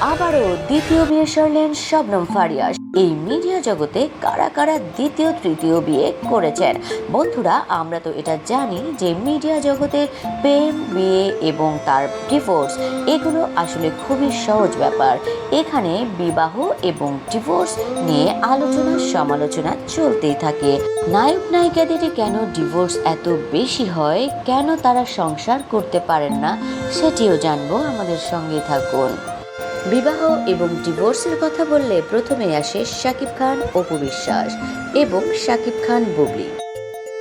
আবারও দ্বিতীয় বিয়ে সারলেন শবনম ফারিয়াস। এই মিডিয়া জগতে কারা কারা দ্বিতীয়, তৃতীয় বিয়ে করেছেন? বন্ধুরা, আমরা তো এটা জানি যে মিডিয়া জগতে প্রেম, বিয়ে এবং তার ডিভোর্স এগুলো আসলে খুবই সহজ ব্যাপার। এখানে বিবাহ এবং ডিভোর্স নিয়ে আলোচনা, সমালোচনা চলতেই থাকে। নায়ক, নায়িকাদের কেন ডিভোর্স এত বেশি হয়? কেন তারা সংসার করতে পারেন না? সেটিও জানব। আমাদের সঙ্গে থাকুন। বিবাহ এবং ডিভোর্সের কথা বললে প্রথমে আসে শাকিব খান অপু বিশ্বাস এবং শাকিব খান বুবলি।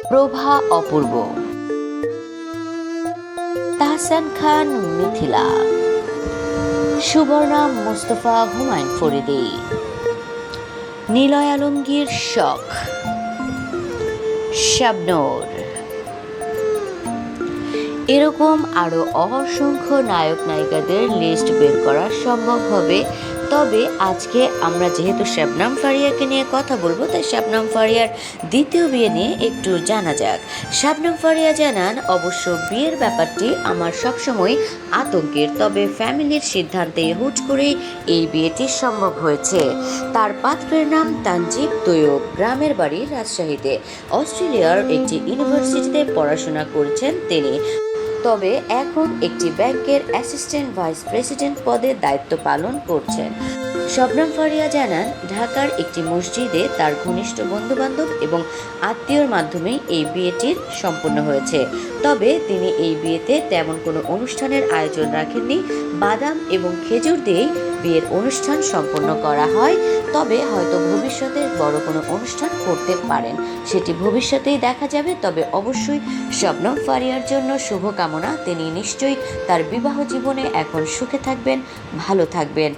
প্রভা অপূর্ব। তাহসান খান মিথিলা। সুবর্ণা মুস্তফা হুমায়ুন ফরিদি। নিলয় আলমগীর শখ। শাবনূর। এরকম আরও অসংখ্য নায়ক নায়িকাদের লিস্ট বের করা সম্ভব হবে। তবে আজকে আমরা যেহেতু শাবনাম ফারিয়াকে নিয়ে কথা বলব, তাই শাবনাম ফারিয়ার দ্বিতীয় বিয়ে নিয়ে একটু জানা যাক। শাবনাম ফারিয়া জানান, অবশ্য বিয়ের ব্যাপারটি আমার সবসময় আতঙ্কের, তবে ফ্যামিলির সিদ্ধান্তে হুট করেই এই বিয়েটি সম্ভব হয়েছে। তার পাত্রের নাম তানজিব তৈয়ব, গ্রামের বাড়ি রাজশাহীতে। অস্ট্রেলিয়ার একটি ইউনিভার্সিটিতে পড়াশোনা করেছেন তিনি। তবে এখন একটি ব্যাংকের অ্যাসিস্ট্যান্ট ভাইস প্রেসিডেন্ট পদে দায়িত্ব পালন করছেন। শবনম ফারিয়া জানান, ঢাকার একটি মসজিদে তার ঘনিষ্ঠ বন্ধুবান্ধব এবং আত্মীয়র মাধ্যমে এই বিয়েটির সম্পন্ন হয়েছে। তবে তিনি এই বিয়েতে তেমন কোনো অনুষ্ঠানের আয়োজন রাখেননি। বাদাম এবং খেজুর দিয়েই বিয়ের অনুষ্ঠান সম্পন্ন করা হয়, তবে হয়তো ভবিষ্যতে বড় কোনো অনুষ্ঠান করতে পারেন। সেটি ভবিষ্যতেই দেখা যাবে, তবে অবশ্যই শবনম ফারিয়ার জন্য শুভকামনা। তিনি নিশ্চয়ই তার বিবাহ জীবনে এখন সুখে থাকবেন, ভালো থাকবেন।